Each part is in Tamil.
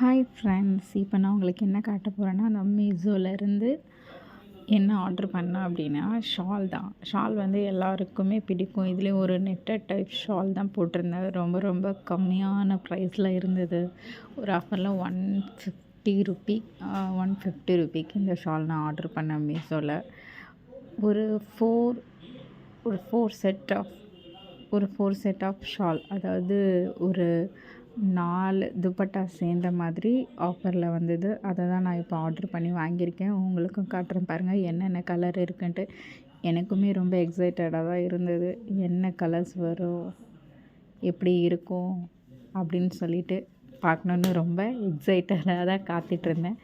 ஹாய் ஃப்ரெண்ட்ஸ் இப்போ நான் உங்களுக்கு என்ன காட்ட போகிறேன்னா அந்த மீசோலேருந்து என்ன ஆர்டர் பண்ணேன் அப்படின்னா ஷால் தான். ஷால் வந்து எல்லாருக்குமே பிடிக்கும். இதுலேயும் ஒரு நெட்டட் டைப் ஷால் தான் போட்டிருந்தேன். ரொம்ப ரொம்ப கம்மியான ப்ரைஸில் இருந்தது. ஒரு ஆஃபரில் one fifty rupee one fifty ருபிக்கு இந்த ஷால் நான் ஆர்டர் பண்ணேன் மீஷோவில் ஒரு ஃபோர் ஒரு ஃபோர் செட் ஆஃப் ஒரு ஃபோர் செட் ஆஃப் ஷால் அதாவது ஒரு நாலு துப்பட்டா சேர்ந்த மாதிரி ஆஃபரில் வந்தது. அதை தான் நான் இப்போ ஆர்டர் பண்ணி வாங்கியிருக்கேன். உங்களுக்கும் காட்டுறேன் பாருங்கள் என்னென்ன கலர் இருக்குன்ட்டு. எனக்குமே ரொம்ப எக்ஸைட்டடாக தான் இருந்தது. என்ன கலர்ஸ் வரும் எப்படி இருக்கும் அப்படின்னு சொல்லிட்டு பார்க்கணுன்னு ரொம்ப எக்ஸைட்டடாக தான் காத்துட்ருந்தேன்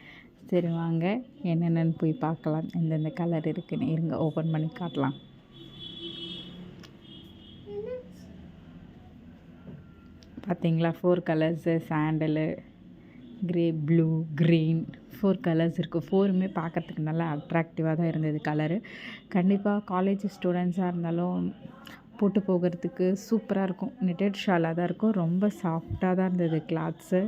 சரி வாங்க என்னென்னு போய் பார்க்கலாம். எந்தெந்த கலர் இருக்குன்னு இருங்க ஓப்பன் பண்ணி காட்டலாம். பார்த்தீங்களா? Four colours sandal grey blue green four colours இருக்குது ஃபோருமே பார்க்குறதுக்கு நல்லா அட்ராக்டிவாக தான் இருந்தது கலரு கண்டிப்பாக காலேஜ் ஸ்டூடெண்ட்ஸாக இருந்தாலும் போட்டு போகிறதுக்கு சூப்பராக இருக்கும். நெட்டட் ஷாலாக தான் இருக்கும். ரொம்ப சாஃப்டாக தான் இருந்தது கிளாத்ஸு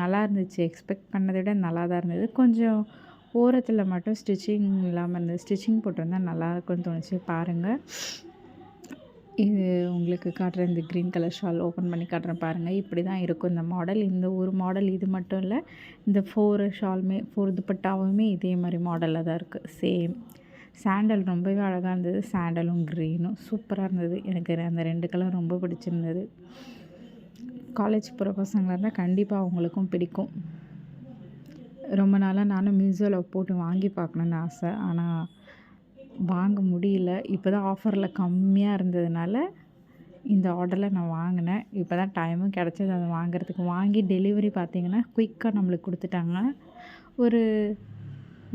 நல்லா இருந்துச்சு. எக்ஸ்பெக்ட் பண்ணதை விட நல்லா தான் இருந்தது. கொஞ்சம் ஓரத்தில் மட்டும் ஸ்டிச்சிங் இல்லாமல் இருந்தது. ஸ்டிச்சிங் போட்டிருந்தா நல்லா இருக்கும்னு தோணுச்சு. பாருங்கள் இது உங்களுக்கு காட்டுறேன் இந்த க்ரீன் கலர் ஷால் ஓப்பன் பண்ணி காட்டுறேன் பாருங்கள் இப்படி தான் இருக்கும் இந்த மாடல் இந்த ஒரு மாடல் இது மட்டும் இல்லை இந்த ஃபோர் ஷாலுமே ஃபோர் துப்பட்டாவுமே இதே மாதிரி மாடலில் தான் இருக்குது சேம் சாண்டல் ரொம்பவே அழகாக இருந்தது. சாண்டலும் க்ரீனும் சூப்பராக இருந்தது. எனக்கு அந்த ரெண்டு கலர் ரொம்ப பிடிச்சிருந்தது. காலேஜ் போகிற பசங்களாக இருந்தால் கண்டிப்பாக அவங்களுக்கும் பிடிக்கும். ரொம்ப நாளாக நானும் மீஷோவில் போட்டு வாங்கி பார்க்கணுன்னு ஆசை. ஆனால் வாங்க முடியல. இப்போ தான் ஆஃபரில் கம்மியாக இருந்ததுனால இந்த ஆர்டரில் நான் வாங்கினேன். இப்போ தான் டைமும் கிடச்சது. அதை வாங்குறதுக்கு வாங்கி டெலிவரி பார்த்திங்கன்னா குயிக்காக நம்மளுக்கு கொடுத்துட்டாங்க. ஒரு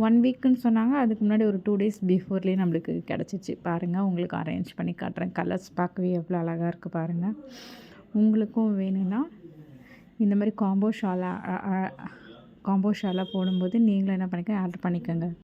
ஒன் வீக்குன்னு சொன்னாங்க. அதுக்கு முன்னாடி ஒரு டூ டேஸ் பிஃபோர்லேயே நம்மளுக்கு கிடச்சிச்சு. பாருங்கள் உங்களுக்கு அரேஞ்ச் பண்ணி காட்டுறேன். கலர்ஸ் பார்க்கவே எவ்வளோ அழகாக இருக்குது பாருங்கள் உங்களுக்கும் வேணும்னா இந்த மாதிரி காம்போ ஷாலாக காம்போ ஷாலாக போடும்போது நீங்களும் என்ன பண்ணிக்க ஆர்டர் பண்ணிக்கோங்க.